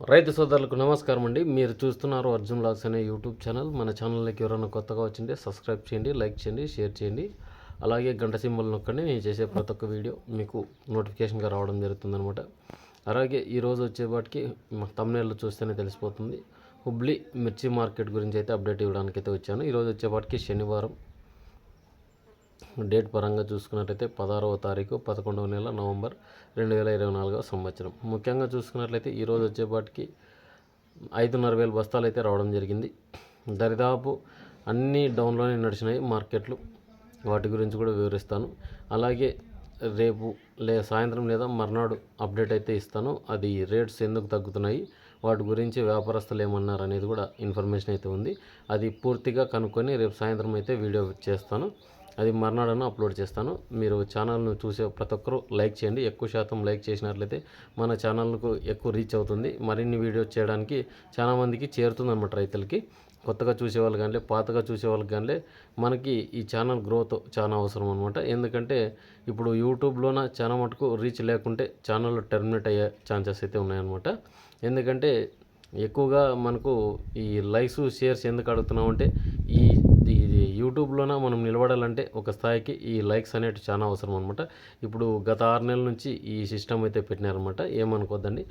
రైతు సోదరులకు నమస్కారం అండి. మీరు చూస్తున్నారు అర్జున్ లాగ్స్ అనే యూట్యూబ్ ఛానల్. మన ఛానల్లోకి ఎవరైనా కొత్తగా వచ్చింటే సబ్స్క్రైబ్ చేయండి లైక్ చేయండి షేర్ చేయండి. అలాగే గంట సింబల్ నొక్కండి నేను చేసే ప్రతి ఒక్క వీడియో మీకు నోటిఫికేషన్గా రావడం జరుగుతుందనమాట అలాగే ఈరోజు వచ్చేపాటికి తమ్నేళ్ళు చూస్తేనే తెలిసిపోతుంది. హుబ్లీ మిర్చి మార్కెట్ గురించి అయితే అప్డేట్ ఇవ్వడానికి అయితే వచ్చాను ఈరోజు వచ్చేపాటికి శనివారం. డేట్ పరంగా చూసుకున్నట్లయితే పదహారవ తారీఖు పదకొండవ నెల నవంబర్ రెండు వేల ఇరవై నాలుగవ సంవత్సరం. ముఖ్యంగా చూసుకున్నట్లయితే ఈరోజు వచ్చేపాటికి ఐదున్నర వేల బస్తాలు అయితే రావడం జరిగింది. దరిదాపు అన్ని డౌన్లోనే నడిచినాయి మార్కెట్లు. వాటి గురించి కూడా వివరిస్తాను. అలాగే రేపు లే సాయంత్రం లేదా మర్నాడు అప్డేట్ అయితే ఇస్తాను. అది రేట్స్ ఎందుకు తగ్గుతున్నాయి వాటి గురించి వ్యాపారస్తులు ఏమన్నారు అనేది కూడా ఇన్ఫర్మేషన్ అయితే ఉంది. అది పూర్తిగా కనుక్కొని రేపు సాయంత్రం అయితే వీడియో చేస్తాను. అది మర్నాడను అప్లోడ్ చేస్తాను. మీరు ఛానల్ను చూసే ప్రతి ఒక్కరూ లైక్ చేయండి. ఎక్కువ శాతం లైక్ చేసినట్లయితే మన ఛానల్కు ఎక్కువ రీచ్ అవుతుంది. మరిన్ని వీడియోస్ చేయడానికి చాలామందికి చేరుతుంది అనమాట రైతులకి. కొత్తగా చూసే వాళ్ళు కానీ పాతగా చూసే వాళ్ళకి కానీ మనకి ఈ ఛానల్ గ్రోత్ చాలా అవసరం అనమాట ఎందుకంటే ఇప్పుడు యూట్యూబ్లోన చాలా మటుకు రీచ్ లేకుంటే ఛానల్ టెర్మినేట్ అయ్యే ఛాన్సెస్ అయితే ఉన్నాయన్నమాట. ఎందుకంటే ఎక్కువగా మనకు ఈ లైక్స్ షేర్స్ ఎందుకు అడుగుతున్నామంటే యూట్యూబ్లోన మనం నిలబడాలంటే ఒక స్థాయికి ఈ లైక్స్ అనేవి చాలా అవసరం అనమాట ఇప్పుడు గత ఆరు నెలల నుంచి ఈ సిస్టమ్ అయితే పెట్టినారనమాట ఏమనుకోద్దండి?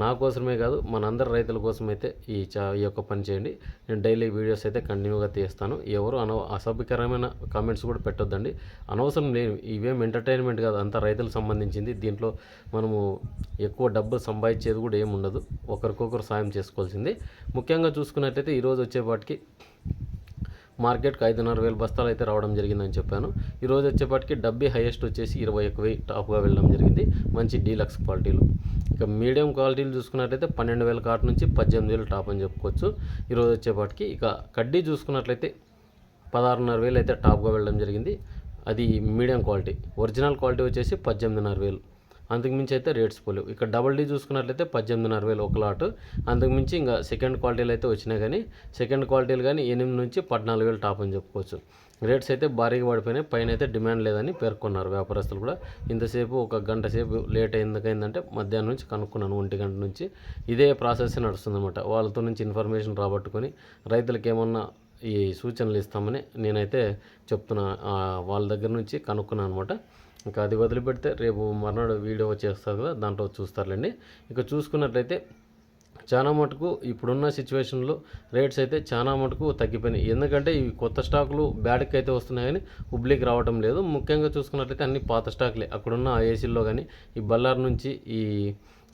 నా కోసమే కాదు మనందరి రైతుల కోసం అయితే ఈ చా ఈ యొక్క పని చేయండి. నేను డైలీ వీడియోస్ అయితే కంటిన్యూగా తీస్తాను. ఎవరు అన అసభ్యకరమైన కామెంట్స్ కూడా పెట్టొద్దండి. అనవసరం లేదు ఇవేం ఎంటర్టైన్మెంట్ కాదు. అంతా రైతులకు సంబంధించింది. దీంట్లో మనము ఎక్కువ డబ్బు సంపాదించేది కూడా ఏముండదు. ఒకరికొకరు సాయం చేసుకోవాల్సింది. ముఖ్యంగా చూసుకున్నట్లయితే ఈరోజు వచ్చేపాటికి మార్కెట్కి ఐదున్నర వేల బస్తాలు అయితే రావడం జరిగిందని చెప్పాను. ఈరోజు వచ్చేపాటికి డబ్బీ హైయెస్ట్ వచ్చేసి ఇరవై ఒక వెయ్యి టాప్గా వెళ్ళడం జరిగింది. మంచి డీలక్స్ క్వాలిటీలు. ఇక మీడియం క్వాలిటీలు చూసుకున్నట్లయితే పన్నెండు వేల కాటు నుంచి పద్దెనిమిది వేలు టాప్ అని చెప్పుకోవచ్చు. ఈరోజు వచ్చేపాటికి ఇక కడ్డీ చూసుకున్నట్లయితే పదహారున్నర వేలు అయితే టాప్గా వెళ్ళడం జరిగింది. అది మీడియం క్వాలిటీ. ఒరిజినల్ క్వాలిటీ వచ్చేసి పద్దెనిమిదిన్నర వేలు. అంతకుమించి అయితే రేట్స్ పోలేవు. ఇక్కడ డబల్ డీ చూసుకున్నట్లయితే పద్దెనిమిదిన్నర వేలు ఒక లాట్ అంతకుమించి ఇంకా సెకండ్ క్వాలిటీలు అయితే వచ్చినాయి కానీ సెకండ్ క్వాలిటీలు కానీ ఎనిమిది నుంచి పద్నాలుగు వేలు టాప్ అని చెప్పుకోవచ్చు. రేట్స్ అయితే భారీగా పడిపోయినాయి. పైన అయితే డిమాండ్ లేదని పేర్కొన్నారు వ్యాపారస్తులు కూడా. ఇంతసేపు ఒక గంట సేపు లేట్ ఎందుకైందంటే మధ్యాహ్నం నుంచి కనుక్కున్నాను ఒంటి గంట నుంచి. ఇదే ప్రాసెస్ నడుస్తుందన్నమాట. వాళ్ళతో నుంచి ఇన్ఫర్మేషన్ రాబట్టుకొని రైతులకు ఏమన్నా ఈ సూచనలు ఇస్తామని నేనైతే చెప్తున్నా. వాళ్ళ దగ్గర నుంచి కనుక్కున్నాను అనమాట ఇంకా అది వదిలిపెడితే రేపు మర్నాడు వీడియో చేస్తారు కదా దాంట్లో చూస్తారులేండి. ఇక చూసుకున్నట్లయితే చాలా మటుకు ఇప్పుడున్న సిచ్యువేషన్లో రేట్స్ అయితే చాలా మటుకు తగ్గిపోయినాయి. ఎందుకంటే ఇవి కొత్త స్టాకులు బ్యాడ్కి అయితే వస్తున్నాయి కానీ హుబ్లీకి రావడం లేదు. ముఖ్యంగా చూసుకున్నట్లయితే అన్ని పాత స్టాకులే. అక్కడున్న ఏసీల్లో కానీ ఈ బల్లార్ నుంచి ఈ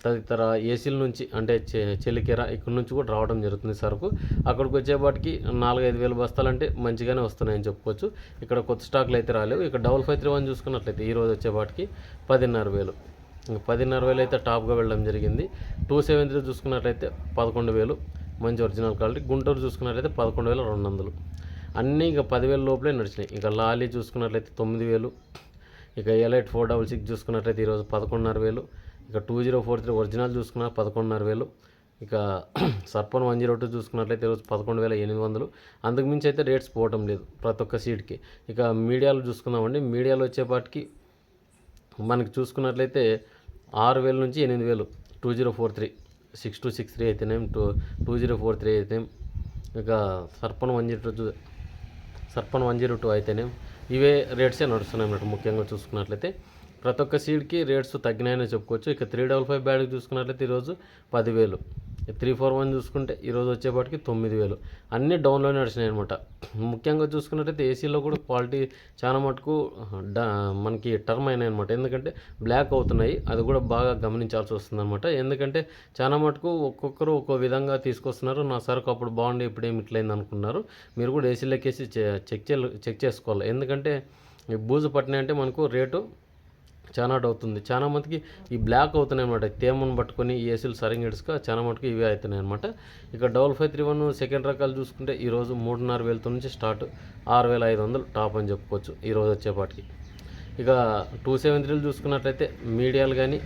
తదితర ఏసీల నుంచి అంటే చె చెలికెర ఇక్కడ నుంచి కూడా రావడం జరుగుతుంది సరుకు. అక్కడికి వచ్చేపాటికి నాలుగైదు వేల బస్తాలు అంటే మంచిగానే వస్తున్నాయని చెప్పుకోవచ్చు. ఇక్కడ కొత్త స్టాక్లు అయితే రాలేవు. ఇక్కడ డబల్ ఫైవ్ త్రీ వన్ చూసుకున్నట్లయితే ఈరోజు వచ్చేపాటికి పదిన్నర వేలు. పదిన్నర వేలు అయితే టాప్గా వెళ్ళడం జరిగింది. టూ సెవెన్ త్రీ చూసుకున్నట్లయితే పదకొండు వేలు. మంచి ఒరిజినల్ క్వాలిటీ. గుంటూరు చూసుకున్నట్లయితే పదకొండు వేల రెండు వందలు. అన్నీ ఇక పదివేల లోపలే నడిచినాయి. ఇక లాలీ చూసుకున్నట్లయితే తొమ్మిది వేలు. ఇక ఎలైట్ ఫోర్ డబల్ సిక్స్ చూసుకున్నట్లయితే ఈరోజు పదకొండున్నర వేలు. ఇక two zero four three original చూసుకున్న పదకొండున్నర వేలు. ఇక సర్పన్ వన్ జీరో టూ చూసుకున్నట్లయితే ఈరోజు పదకొండు వేల ఎనిమిది వందలు. అంతకుమించి అయితే రేట్స్ పోవటం లేదు ప్రతి ఒక్క సీట్కి. ఇక మీడియాలో చూసుకుందామండి. మీడియాలో వచ్చేపాటికి మనకి చూసుకున్నట్లయితే ఆరు వేల నుంచి ఎనిమిది వేలు two zero four three six two six three అయితేనేం two two zero four three అయితే ఇక సర్పన్ one zero two సర్పన్ one zero two అయితేనేం ఇవే రేట్సే నడుస్తున్నాయి అన్నట్టు ముఖ్యంగా చూసుకున్నట్లయితే. ప్రతి ఒక్క సీడ్కి రేట్స్ తగ్గినాయని చెప్పుకోవచ్చు. ఇక త్రీ డబల్ ఫైవ్ బ్యాడ్కి చూసుకున్నట్లయితే ఈరోజు పదివేలు. త్రీ ఫోర్ వన్ చూసుకుంటే ఈరోజు వచ్చేపాటికి తొమ్మిది వేలు. అన్నీ డౌన్లోనే నడిచినాయి అనమాట ముఖ్యంగా చూసుకున్నట్టయితే ఏసీలో కూడా క్వాలిటీ చాలా మటుకు మనకి టర్మ్ అయినాయి అనమాట ఎందుకంటే బ్లాక్ అవుతున్నాయి. అది కూడా బాగా గమనించాల్సి వస్తుంది అనమాట ఎందుకంటే చాలా మటుకు ఒక్కొక్కరు ఒక్కో విధంగా తీసుకొస్తున్నారు. నా సరుకు అప్పుడు బాగుండి ఇప్పుడు ఏమి ఇట్లయింది అనుకున్నారు. మీరు కూడా ఏసీలోకేసి చెక్ చే చెక్ చేసుకోవాలి. ఎందుకంటే బూజు పట్టినాయి అంటే మనకు రేటు చాలా అవుతుంది చాలా మందికి ఈ బ్లాక్ అవుతున్నాయి అనమాట తేమను పట్టుకొని ఈ ఏసీలు సరింగ్ ఇడుసుక చాలా మటుకు ఇవే అవుతున్నాయి అనమాట ఇక double five three one second రకాలు చూసుకుంటే ఈరోజు మూడున్నర వేలతో నుంచి స్టార్ట్ ఆరు వేల ఐదు వందలు టాప్ అని చెప్పుకోవచ్చు ఈరోజు వచ్చేపాటికి ఇక టూ సెవెన్ త్రీలు చూసుకున్నట్లయితే మీడియాలు కానీ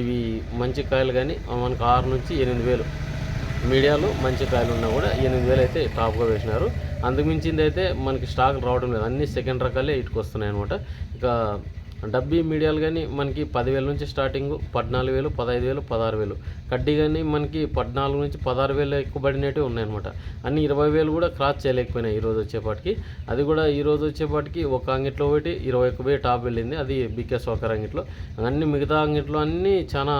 ఇవి మంచి కాయలు కానీ మనకు ఆరు నుంచి ఎనిమిది వేలు. మీడియాలు మంచి కాయలు ఉన్నా కూడా ఎనిమిది వేలు అయితే టాప్గా వేసినారు. అందుకు మించింది అయితే మనకి స్టాక్ రావడం లేదు. అన్ని సెకండ్ రకాలే ఇటుకొస్తున్నాయి అనమాట ఇక డబ్బీ మీడియాలు కానీ మనకి పదివేల నుంచి స్టార్టింగ్ పద్నాలుగు వేలు పదహైదు వేలు పదహారు వేలు. కడ్డీ కానీ మనకి పద్నాలుగు నుంచి పదహారు వేలు ఎక్కువ పడినట్టు ఉన్నాయన్నమాట. అన్ని ఇరవై వేలు కూడా క్రాస్ చేయలేకపోయినాయి ఈరోజు వచ్చేపాటికి. అది కూడా ఈరోజు వచ్చేపాటికి ఒక అంగిట్లో ఒకటి ఇరవై ఒక్క వేలు టాప్ వెళ్ళింది. అది బీకే సోకర్ అంగిట్లో. అన్ని మిగతా అంగిట్లో అన్నీ చాలా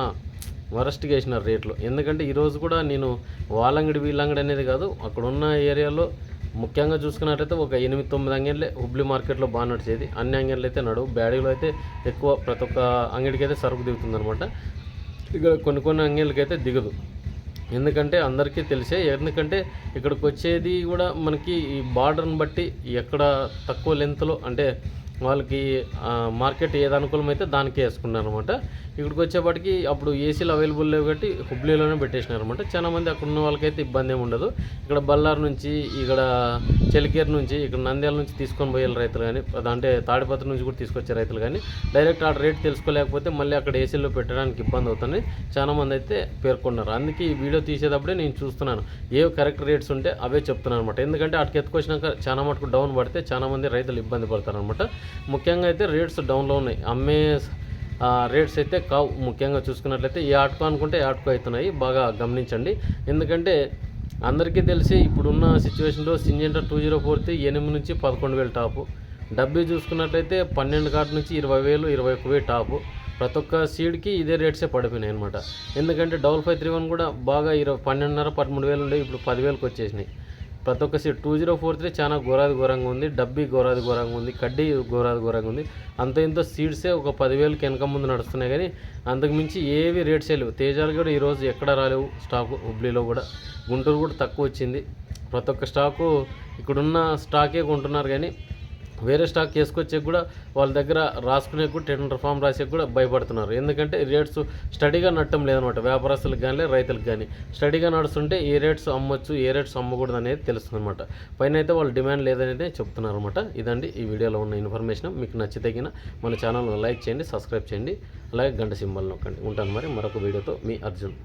వరస్ట్గా వేసినారు రేట్లు. ఎందుకంటే ఈరోజు కూడా నేను వాళ్ళంగడి వీళ్ళంగడి అనేది కాదు అక్కడ ఉన్న ఏరియాలో ముఖ్యంగా చూసుకున్నట్లయితే ఒక ఎనిమిది తొమ్మిది అంగన్లే హుబ్లీ మార్కెట్లో బాగా నడిచేది. అన్ని అంగన్లు అయితే నడువు. బ్యాడీలో అయితే ఎక్కువ ప్రతి ఒక్క అంగడికి అయితే సరుకు దిగుతుంది అనమాట ఇక కొన్ని కొన్ని అంగన్లకి అయితే దిగదు. ఎందుకంటే అందరికీ తెలిసే ఎందుకంటే ఇక్కడికి వచ్చేది కూడా మనకి ఈ బార్డర్ని బట్టి ఎక్కడ తక్కువ లెంత్లో అంటే వాళ్ళకి మార్కెట్ ఏది అనుకూలమైతే దానికే వేసుకున్నారు అనమాట ఇక్కడికి వచ్చేప్పటికి అప్పుడు ఏసీలు అవైలబుల్ లేవు కాబట్టి హుబ్లీలోనే పెట్టేసినారు అనమాట చాలా మంది అక్కడ ఉన్న వాళ్ళకైతే ఇబ్బంది ఏమి ఉండదు. ఇక్కడ బళ్ళారు నుంచి ఇక్కడ చెలికేరు నుంచి ఇక్కడ నంద్యాల నుంచి తీసుకొని పోయే రైతులు కానీ అంటే తాడిపత్రి నుంచి కూడా తీసుకొచ్చే రైతులు కానీ డైరెక్ట్ ఆ రేట్ తెలుసుకోలేకపోతే మళ్ళీ అక్కడ ఏసీలో పెట్టడానికి ఇబ్బంది అవుతుంది. చాలా మంది అయితే పేర్కొన్నారు. అందుకే ఈ వీడియో తీసేటప్పుడే నేను చూస్తున్నాను. ఏ కరెక్ట్ రేట్స్ ఉంటే అవే చెప్తున్నాను అనమాట ఎందుకంటే అటుకు ఎత్తుకొచ్చినాక చాలా మటుకు డౌన్ పడితే చాలా మంది రైతులు ఇబ్బంది పడతారు అనమాట ముఖ్యంగా అయితే రేట్స్ డౌన్లో ఉన్నాయి. అమ్మే రేట్స్ అయితే కావు. ముఖ్యంగా చూసుకున్నట్లయితే ఏ ఆటకు అనుకుంటే ఏ ఆటకో అవుతున్నాయి. బాగా గమనించండి. ఎందుకంటే అందరికీ తెలిసి ఇప్పుడున్న సిచ్యువేషన్లో Syngenta two zero four three ఎనిమిది నుంచి పదకొండు వేలు టాపు. డబ్బీ చూసుకున్నట్లయితే పన్నెండు కాటు నుంచి ఇరవై వేలు ఇరవై ఒక్క వేలు టాపు. ప్రతి ఒక్క సీడ్కి ఇదే రేట్సే పడిపోయినాయి అనమాట ఎందుకంటే డబల్ ఫైవ్ త్రీ వన్ కూడా బాగా ఇరవై పన్నెండున్నర పదమూడు వేలు ఉండే ఇప్పుడు పదివేలకు వచ్చేసినాయి. ప్రతి ఒక్క seat. Two zero four three చాలా ఘోరాది ఘోరంగా ఉంది. డబ్బీ ఘోరాది ఘోరంగా ఉంది. కడ్డీ ఘోరాది ఘోరంగా ఉంది. అంత ఇంత సీట్సే ఒక పదివేలకి వెనక ముందు నడుస్తున్నాయి కానీ అంతకుమించి ఏవి రేట్స్ లేవు. తేజాలు కూడా ఈరోజు ఎక్కడ రాలేవు. స్టాకు హుబ్లీలో కూడా. గుంటూరు కూడా తక్కువ వచ్చింది. ప్రతి ఒక్క స్టాకు ఇక్కడున్న స్టాకే కొంటున్నారు కానీ వేరే స్టాక్ వేసుకొచ్చే కూడా వాళ్ళ దగ్గర రాసుకునే కూడా టెండర్ ఫామ్ రాసే కూడా భయపడుతున్నారు. ఎందుకంటే రేట్స్ స్టడీగా నట్టం లేదనమాట. వ్యాపారస్తులకు కానీ రైతులకు కానీ స్టడీగా నడుస్తుంటే ఏ రేట్స్ అమ్మొచ్చు ఏ రేట్స్ అమ్మకూడదు అనేది తెలుస్తుంది అనమాట పైన అయితే వాళ్ళు డిమాండ్ లేదనేది చెప్తున్నారు అనమాట ఇదండి ఈ వీడియోలో ఉన్న ఇన్ఫర్మేషన్ మీకు నచ్చితగిన మన ఛానల్ను లైక్ చేయండి సబ్స్క్రైబ్ చేయండి. అలాగే గంట సింబల్ నొక్కండి. ఉంటాను మరి మరొక వీడియోతో మీ అర్జున్.